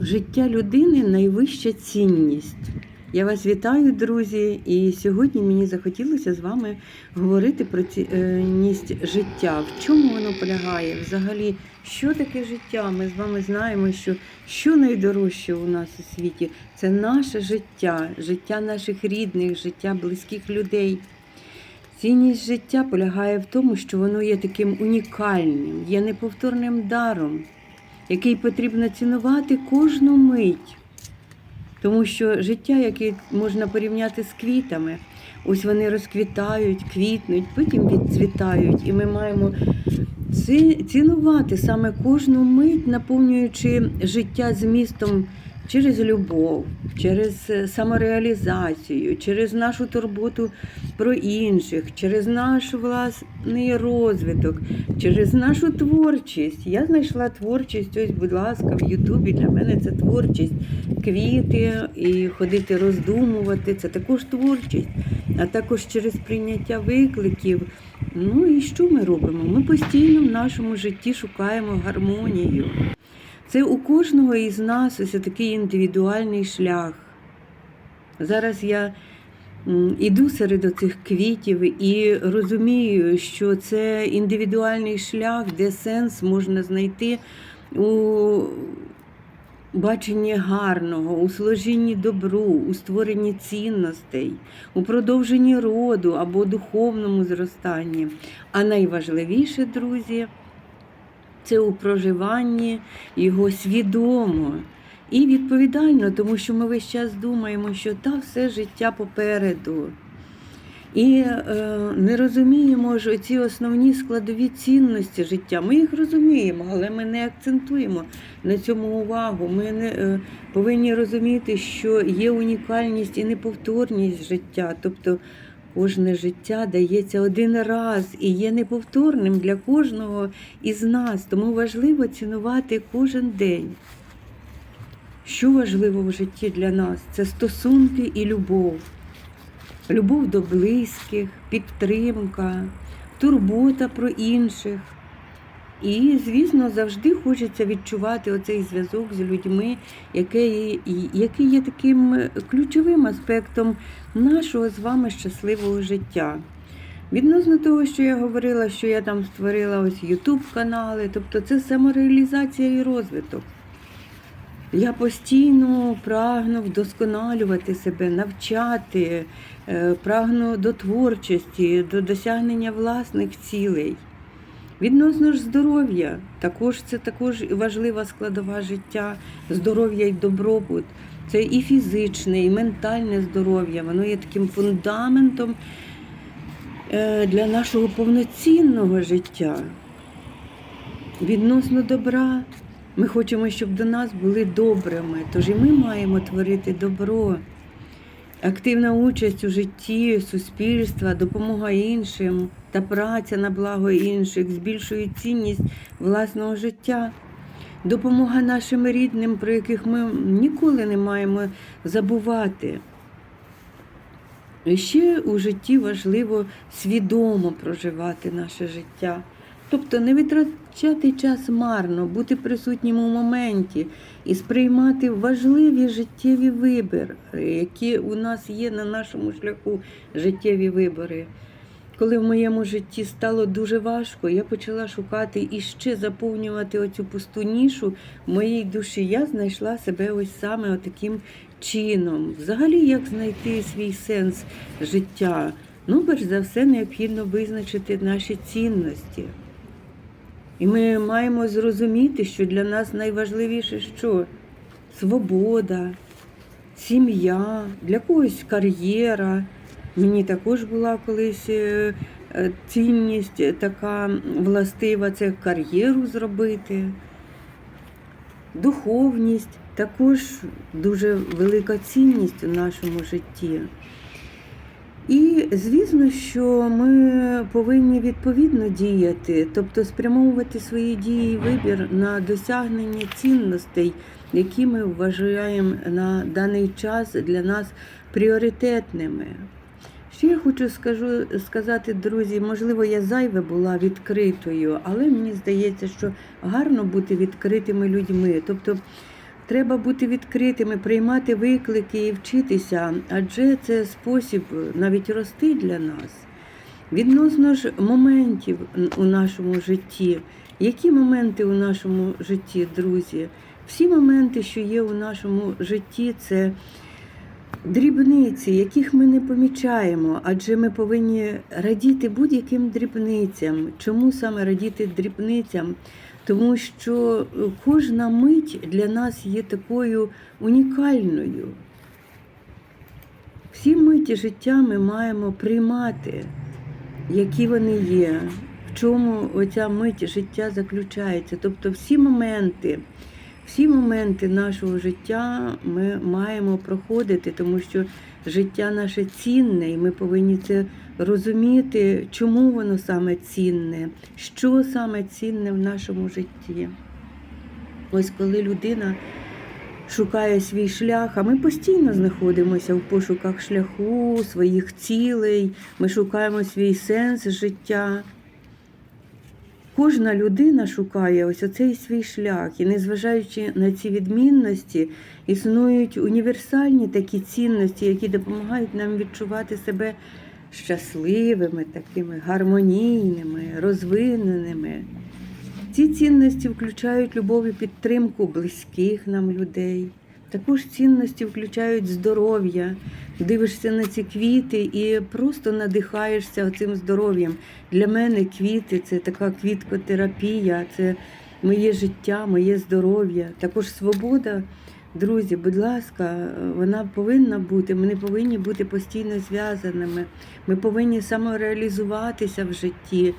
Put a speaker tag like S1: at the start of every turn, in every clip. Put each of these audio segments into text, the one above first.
S1: Життя людини найвища цінність. Я вас вітаю, друзі, і сьогодні мені захотілося з вами говорити про цінність життя. В чому воно полягає? Взагалі, що таке життя? Ми з вами знаємо, що що найдорожче у нас у світі це наше життя, життя наших рідних, життя близьких людей. Цінність життя полягає в тому, що воно є таким унікальним, є неповторним даром, який потрібно цінувати кожну мить. Тому що життя, яке можна порівняти з квітами, ось вони розквітають, квітнуть, потім відцвітають. І ми маємо ці- цінувати саме кожну мить, наповнюючи життя змістом через любов, через е, самореалізацію, через нашу турботу про інших, через наш власний розвиток, через нашу творчість. Я знайшла творчість, ось, будь ласка, в Ютубі для мене це творчість. Квіти і ходити роздумувати це також творчість, а також через прийняття викликів. Ну і що ми робимо? Ми постійно в нашому житті шукаємо гармонію. Це у кожного із нас ось такий індивідуальний шлях. Зараз я іду серед оцих квітів і розумію, що це індивідуальний шлях, де сенс можна знайти у баченні гарного, у служінні добру, у створенні цінностей, у продовженні роду або духовному зростанні. А найважливіше, друзі, це у проживанні його свідомо і відповідально, тому що ми весь час думаємо, що та все життя попереду. І е, не розуміємо ж ці основні складові цінності життя. Ми їх розуміємо, але ми не акцентуємо на цьому увагу. Ми не е, повинні розуміти, що є унікальність і неповторність життя. Тобто кожне життя дається один раз і є неповторним для кожного із нас. Тому важливо цінувати кожен день. Що важливо в житті для нас? Це стосунки і любов любов до близьких, підтримка, турбота про інших. І, звісно, завжди хочеться відчувати оцей зв'язок з людьми, який, який є таким ключовим аспектом нашого з вами щасливого життя. Відносно того, що я говорила, що я там створила ось Ютуб канали, тобто це самореалізація і розвиток. Я постійно прагну вдосконалювати себе, навчати, е, прагну до творчості, до досягнення власних цілей. Відносно ж здоров'я, також це також важлива складова життя, здоров'я і добробут. Це і фізичне, і ментальне здоров'я. Воно є таким фундаментом е, для нашого повноцінного життя. Відносно добра. Ми хочемо, щоб до нас були добрими, тож і ми маємо творити добро. Активна участь у житті суспільства, допомога іншим та праця на благо інших збільшують цінність власного життя, допомога нашим рідним, про яких ми ніколи не маємо забувати. І ще у житті важливо свідомо проживати наше життя. Тобто не витрачати час марно, бути присутнім у моменті і сприймати важливі життєві вибори, які у нас є на нашому шляху життєві вибори. Коли в моєму житті стало дуже важко, я почала шукати і ще заповнювати оцю пусту нішу в моїй душі. Я знайшла себе ось саме таким чином. Взагалі, як знайти свій сенс життя? Ну, перш за все, необхідно визначити наші цінності. І ми маємо зрозуміти, що для нас найважливіше що? Свобода, сім'я, для когось кар'єра. Мені також була колись е, е, цінність така властива це кар'єру зробити. Духовність також дуже велика цінність у нашому житті. І звісно, що ми повинні відповідно діяти, тобто спрямовувати свої дії і вибір на досягнення цінностей, які ми вважаємо на даний час для нас пріоритетними. Ще я хочу скажу, сказати, друзі, можливо, я зайве була відкритою, але мені здається, що гарно бути відкритими людьми. Тобто треба бути відкритими, приймати виклики і вчитися, адже це спосіб навіть рости для нас. Відносно ж моментів у нашому житті. Які моменти у нашому житті, друзі? Всі моменти, що є у нашому житті, це дрібниці, яких ми не помічаємо, адже ми повинні радіти будь-яким дрібницям. Чому саме радіти дрібницям? Тому що кожна мить для нас є такою унікальною. Всі миті життя ми маємо приймати, які вони є, в чому оця мить життя заключається. Тобто всі моменти, всі моменти нашого життя ми маємо проходити, тому що життя наше цінне, і ми повинні це розуміти, чому воно саме цінне, що саме цінне в нашому житті. Ось коли людина шукає свій шлях, а ми постійно знаходимося в пошуках шляху, своїх цілей, ми шукаємо свій сенс життя. Кожна людина шукає ось оцей свій шлях, і незважаючи на ці відмінності, існують універсальні такі цінності, які допомагають нам відчувати себе щасливими, такими гармонійними, розвиненими. Ці цінності включають любов і підтримку близьких нам людей. Також цінності включають здоров'я. Дивишся на ці квіти і просто надихаєшся цим здоров'ям. Для мене квіти це така квіткотерапія, це моє життя, моє здоров'я. Також свобода. Друзі, будь ласка, вона повинна бути. Ми не повинні бути постійно зв'язаними. Ми повинні самореалізуватися в житті.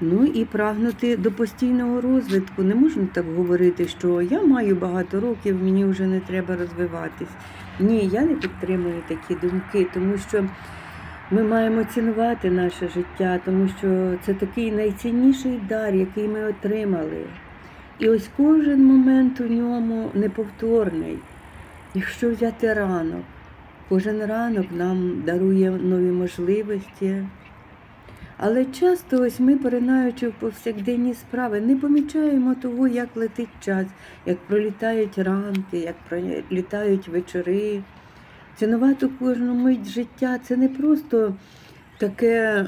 S1: Ну і прагнути до постійного розвитку. Не можна так говорити, що я маю багато років, мені вже не треба розвиватись. Ні, я не підтримую такі думки, тому що ми маємо цінувати наше життя, тому що це такий найцінніший дар, який ми отримали. І ось кожен момент у ньому неповторний. Якщо взяти ранок, кожен ранок нам дарує нові можливості. Але часто ось ми, поринаючи в повсякденні справи, не помічаємо того, як летить час, як пролітають ранки, як пролітають вечори. Цінувати кожну мить життя це не просто таке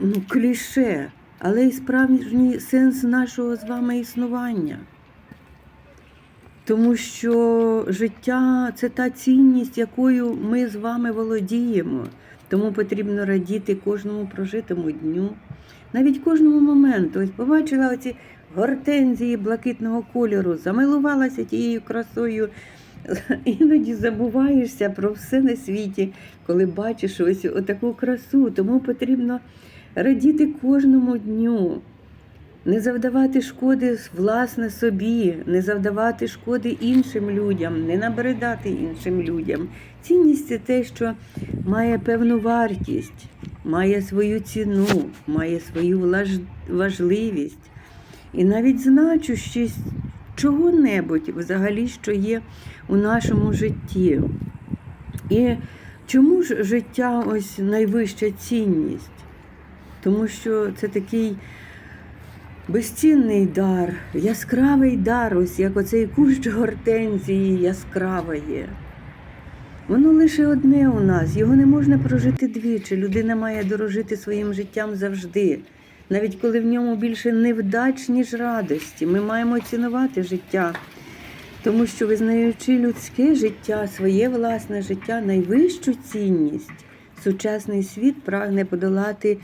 S1: ну, кліше, але й справжній сенс нашого з вами існування. Тому що життя це та цінність, якою ми з вами володіємо. Тому потрібно радіти кожному прожитому дню, навіть кожному моменту. Ось побачила оці гортензії блакитного кольору, замилувалася тією красою. Іноді забуваєшся про все на світі, коли бачиш ось отаку красу. Тому потрібно радіти кожному дню, не завдавати шкоди власне собі, не завдавати шкоди іншим людям, не набридати іншим людям. Цінність це те, що має певну вартість, має свою ціну, має свою важливість і навіть значущість чого-небудь взагалі, що є у нашому житті. І чому ж життя ось найвища цінність? Тому що це такий безцінний дар, яскравий дар, ось як оцей кущ гортензії яскравої. Воно лише одне у нас, його не можна прожити двічі. Людина має дорожити своїм життям завжди. Навіть коли в ньому більше невдач, ніж радості. Ми маємо цінувати життя, тому що, визнаючи людське життя, своє власне життя, найвищу цінність, сучасний світ прагне подолати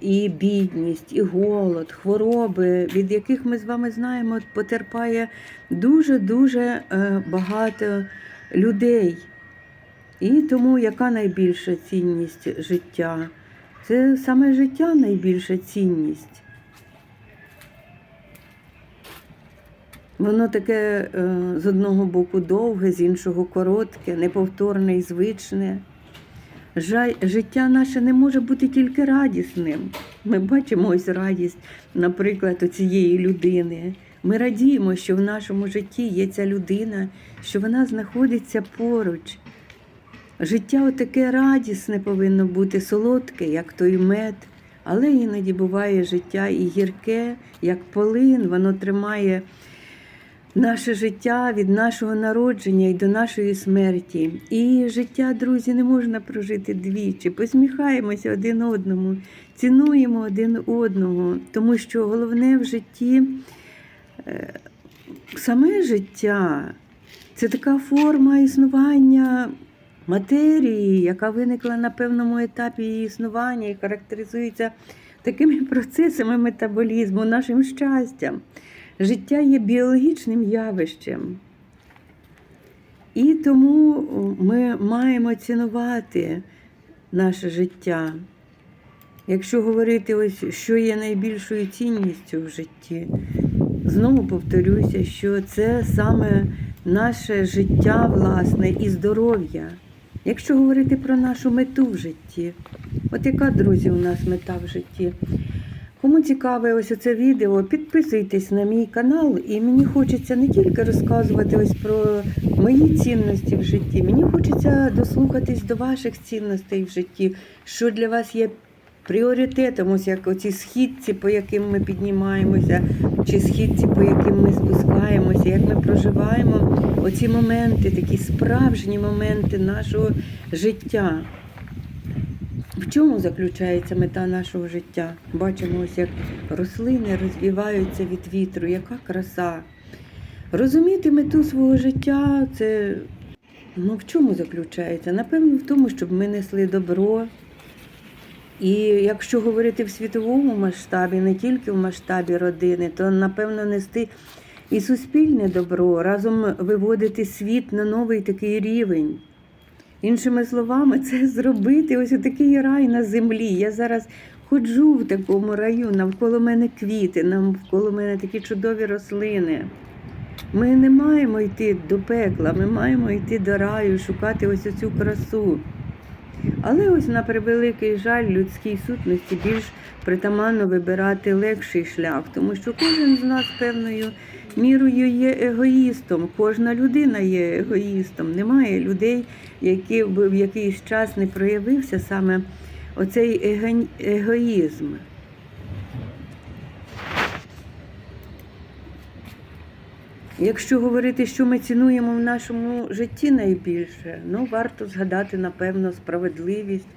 S1: і бідність, і голод, хвороби, від яких ми з вами знаємо, потерпає дуже-дуже е, багато людей. І тому яка найбільша цінність життя? Це саме життя найбільша цінність. Воно таке е, з одного боку довге, з іншого коротке, неповторне і звичне. Життя наше не може бути тільки радісним. Ми бачимо ось радість, наприклад, у цієї людини. Ми радіємо, що в нашому житті є ця людина, що вона знаходиться поруч. Життя таке радісне повинно бути, солодке, як той мед, але іноді буває життя і гірке, як полин, воно тримає наше життя від нашого народження і до нашої смерті. І життя, друзі, не можна прожити двічі. Посміхаємося один одному, цінуємо один одного, тому що головне в житті е, саме життя це така форма існування матерії, яка виникла на певному етапі її існування і характеризується такими процесами метаболізму, нашим щастям. Життя є біологічним явищем. І тому ми маємо цінувати наше життя. Якщо говорити, ось що є найбільшою цінністю в житті, знову повторюся, що це саме наше життя, власне, і здоров'я. Якщо говорити про нашу мету в житті, от яка, друзі, у нас мета в житті? Кому цікаве ось це відео, підписуйтесь на мій канал, і мені хочеться не тільки розказувати ось про мої цінності в житті, мені хочеться дослухатись до ваших цінностей в житті, що для вас є пріоритетом, ось як оці східці, по яким ми піднімаємося, чи східці, по яким ми спускаємося, як ми проживаємо оці моменти, такі справжні моменти нашого життя. В чому заключається мета нашого життя? Бачимо, ось як рослини розвіваються від вітру, яка краса. Розуміти мету свого життя це ну, в чому заключається? Напевно, в тому, щоб ми несли добро. І якщо говорити в світовому масштабі, не тільки в масштабі родини, то напевно нести і суспільне добро, разом виводити світ на новий такий рівень. Іншими словами, це зробити ось такий рай на землі. Я зараз ходжу в такому раю, навколо мене квіти, навколо мене такі чудові рослини. Ми не маємо йти до пекла, ми маємо йти до раю, шукати ось цю красу. Але ось на превеликий жаль людській сутності більш притаманно вибирати легший шлях, тому що кожен з нас певною мірою є егоїстом, кожна людина є егоїстом. Немає людей, які в якийсь час не проявився саме оцей его- егоїзм. Якщо говорити, що ми цінуємо в нашому житті найбільше, ну варто згадати, напевно, справедливість.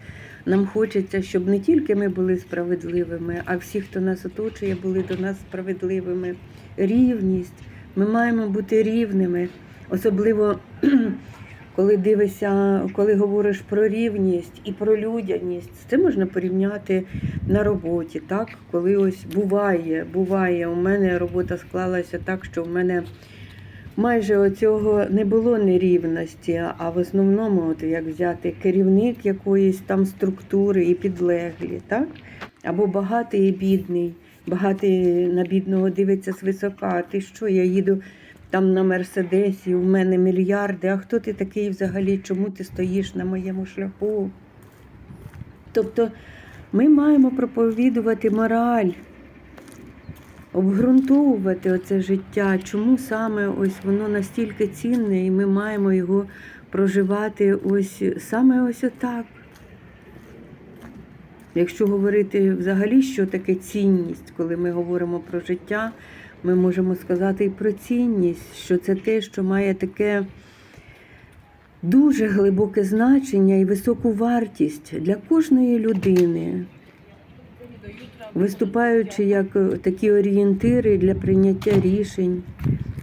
S1: Нам хочеться, щоб не тільки ми були справедливими, а всі, хто нас оточує, були до нас справедливими. Рівність. Ми маємо бути рівними, особливо коли дивишся, коли говориш про рівність і про людяність. Це можна порівняти на роботі, так? Коли ось буває, буває, у мене робота склалася так, що в мене майже оцього не було нерівності, а в основному, от як взяти керівник якоїсь там структури і підлеглі, так? Або багатий і бідний. Багатий на бідного дивиться свисока. А Ти що? Я їду там на Мерседесі, у мене мільярди. А хто ти такий взагалі? Чому ти стоїш на моєму шляху? Тобто ми маємо проповідувати мораль, обґрунтовувати оце життя, чому саме ось воно настільки цінне, і ми маємо його проживати ось саме ось отак. Якщо говорити взагалі, що таке цінність, коли ми говоримо про життя, ми можемо сказати і про цінність, що це те, що має таке дуже глибоке значення і високу вартість для кожної людини, виступаючи як такі орієнтири для прийняття рішень,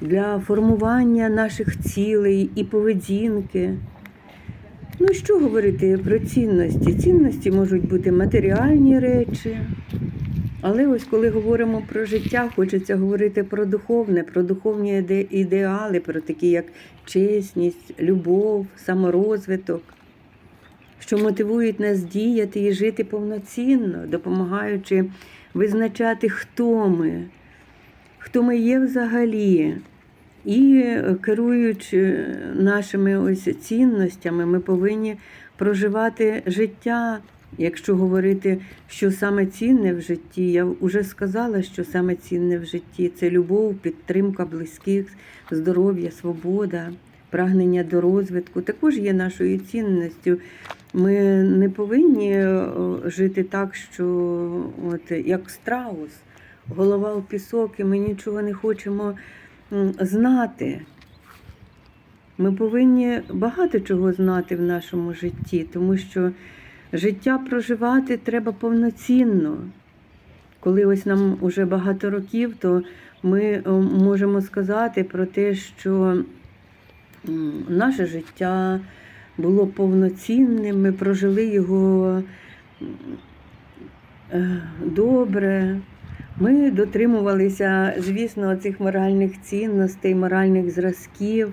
S1: для формування наших цілей і поведінки. Ну, що говорити про цінності? Цінності можуть бути матеріальні речі. Але ось коли говоримо про життя, хочеться говорити про духовне, про духовні іде- ідеали, про такі як чесність, любов, саморозвиток, що мотивують нас діяти і жити повноцінно, допомагаючи визначати, хто ми, хто ми є взагалі. І е, керуючи нашими ось цінностями, ми повинні проживати життя. Якщо говорити, що саме цінне в житті, я вже сказала, що саме цінне в житті це любов, підтримка близьких, здоров'я, свобода, прагнення до розвитку також є нашою цінністю. Ми не повинні е, жити так, що от як страус, голова в пісок, і ми нічого не хочемо знати. Ми повинні багато чого знати в нашому житті, тому що життя проживати треба повноцінно. Коли ось нам уже багато років, то ми е, можемо сказати про те, що наше життя було повноцінним, ми прожили його е, добре. Ми дотримувалися, звісно, цих моральних цінностей, моральних зразків.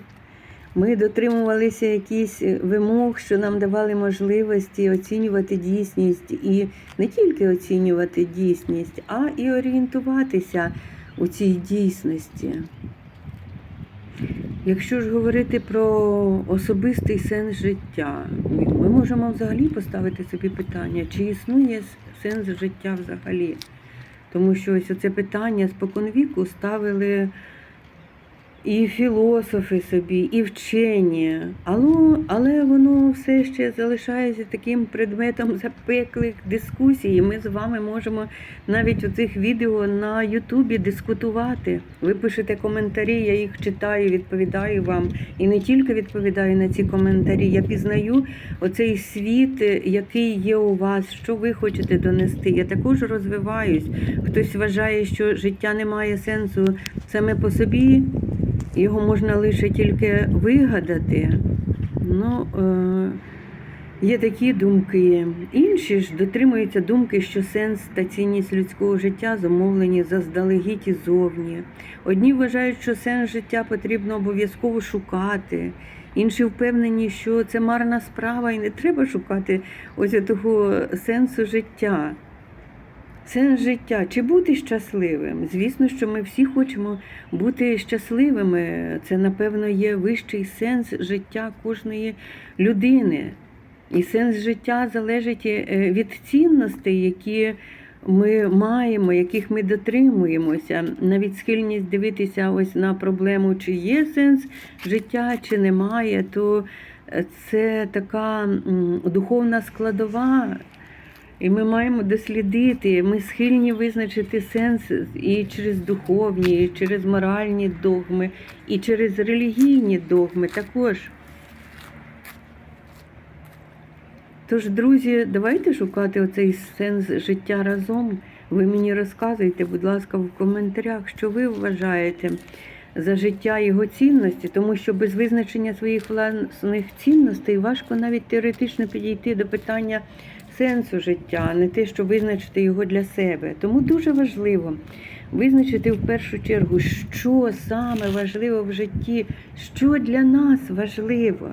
S1: Ми дотримувалися якісь вимог, що нам давали можливості оцінювати дійсність і не тільки оцінювати дійсність, а і орієнтуватися у цій дійсності. Якщо ж говорити про особистий сенс життя, ми можемо взагалі поставити собі питання, чи існує сенс життя взагалі. Тому що ось це питання споконвіку ставили і філософи собі, і вчені, але, але воно все ще залишається таким предметом запеклих дискусій. Ми з вами можемо навіть у цих відео на Ютубі дискутувати. Ви пишете коментарі, я їх читаю, відповідаю вам. І не тільки відповідаю на ці коментарі, я пізнаю оцей світ, який є у вас, що ви хочете донести. Я також розвиваюсь. Хтось вважає, що життя не має сенсу саме по собі. Його можна лише тільки вигадати. Ну, е, є такі думки. Інші ж дотримуються думки, що сенс та цінність людського життя зумовлені заздалегідь і зовні. Одні вважають, що сенс життя потрібно обов'язково шукати. Інші впевнені, що це марна справа і не треба шукати ось того сенсу життя. Сенс життя чи бути щасливим? Звісно, що ми всі хочемо бути щасливими. Це, напевно, є вищий сенс життя кожної людини. І сенс життя залежить е, від цінностей, які ми маємо, яких ми дотримуємося. Навіть схильність дивитися ось на проблему, чи є сенс життя, чи немає, то це така духовна складова. І ми маємо дослідити, ми схильні визначити сенс і через духовні, і через моральні догми, і через релігійні догми також. Тож, друзі, давайте шукати оцей сенс життя разом. Ви мені розказуйте, будь ласка, в коментарях, що ви вважаєте за життя його цінності, тому що без визначення своїх власних цінностей важко навіть теоретично підійти до питання сенсу життя, а не те, що визначити його для себе. Тому дуже важливо визначити в першу чергу, що саме важливо в житті, що для нас важливо.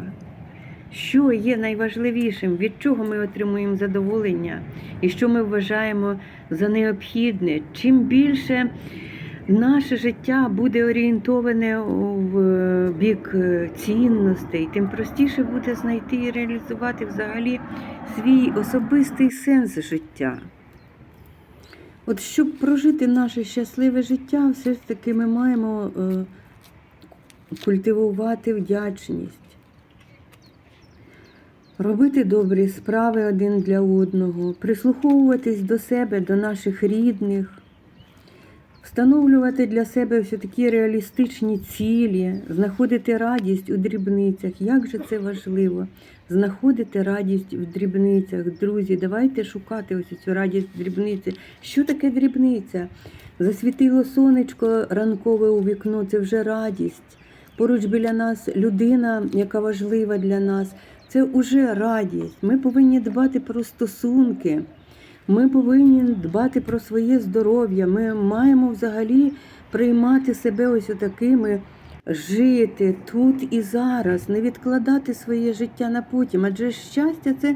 S1: Що є найважливішим, від чого ми отримуємо задоволення, і що ми вважаємо за необхідне. Чим більше наше життя буде орієнтоване в бік цінностей, тим простіше буде знайти і реалізувати взагалі свій особистий сенс життя. От щоб прожити наше щасливе життя, все ж таки ми маємо е, культивувати вдячність. Робити добрі справи один для одного, прислуховуватись до себе, до наших рідних, встановлювати для себе все такі реалістичні цілі, знаходити радість у дрібницях. Як же це важливо? Знаходити радість в дрібницях. Друзі, давайте шукати ось цю радість в дрібниці. Що таке дрібниця? Засвітило сонечко ранкове у вікно, це вже радість. Поруч біля нас людина, яка важлива для нас. Це вже радість. Ми повинні дбати про стосунки, ми повинні дбати про своє здоров'я. Ми маємо взагалі приймати себе ось такими, жити тут і зараз, не відкладати своє життя на потім. Адже щастя це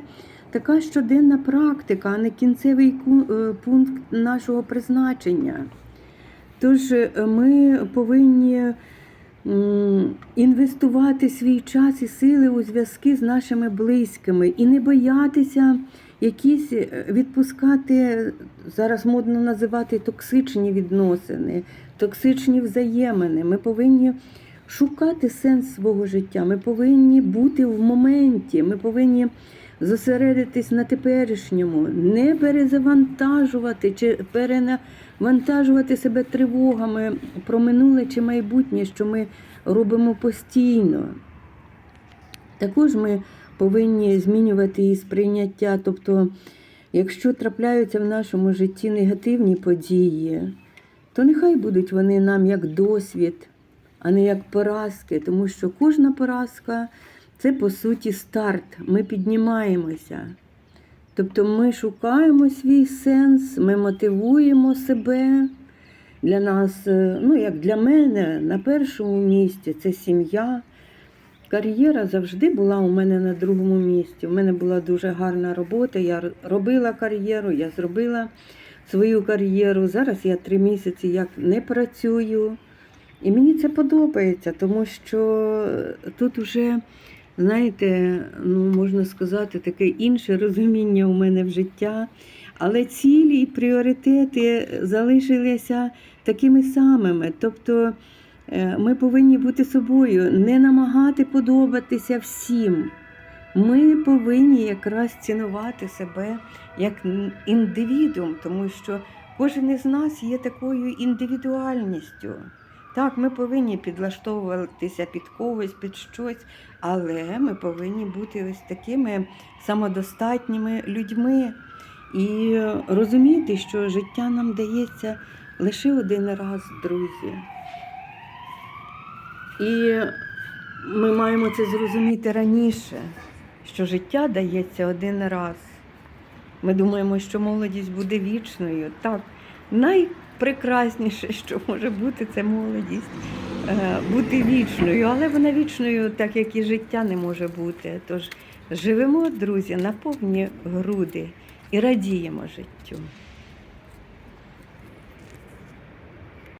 S1: така щоденна практика, а не кінцевий е, пункт нашого призначення. Тож е, ми повинні інвестувати свій час і сили у зв'язки з нашими близькими і не боятися якісь е, відпускати, зараз модно називати токсичні відносини, токсичні взаємини. Ми повинні шукати сенс свого життя, ми повинні бути в моменті, ми повинні зосередитись на теперішньому, не перезавантажувати чи перенавантажувати себе тривогами про минуле чи майбутнє, що ми робимо постійно. Також ми повинні змінювати і сприйняття. Тобто, якщо трапляються в нашому житті негативні події, то нехай будуть вони нам як досвід, а не як поразки, тому що кожна поразка це по суті старт. Ми піднімаємося. Тобто ми шукаємо свій сенс, ми мотивуємо себе. Для нас, е, ну як для мене, на першому місці це сім'я. Кар'єра завжди була у мене на другому місці. У мене була дуже гарна робота. Я робила кар'єру, я зробила свою кар'єру. Зараз я три місяці як не працюю. І мені це подобається, тому що тут вже, знаєте, ну можна сказати, таке інше розуміння у мене в життя. Але цілі і пріоритети залишилися такими самими. Тобто е, ми повинні бути собою, не намагати подобатися всім. Ми повинні якраз цінувати себе як індивідуум, тому що кожен із нас є такою індивідуальністю. Так, ми повинні підлаштовуватися під когось, під щось, але ми повинні бути ось такими самодостатніми людьми і розуміти, що життя нам дається лише один раз, друзі. І ми маємо це зрозуміти раніше, що життя дається один раз. Ми думаємо, що молодість буде вічною. Так, найпрекрасніше, що може бути, це молодість е, бути вічною, але вона вічною, так як і життя не може бути. Тож живемо, друзі, на повні груди і радіємо життю.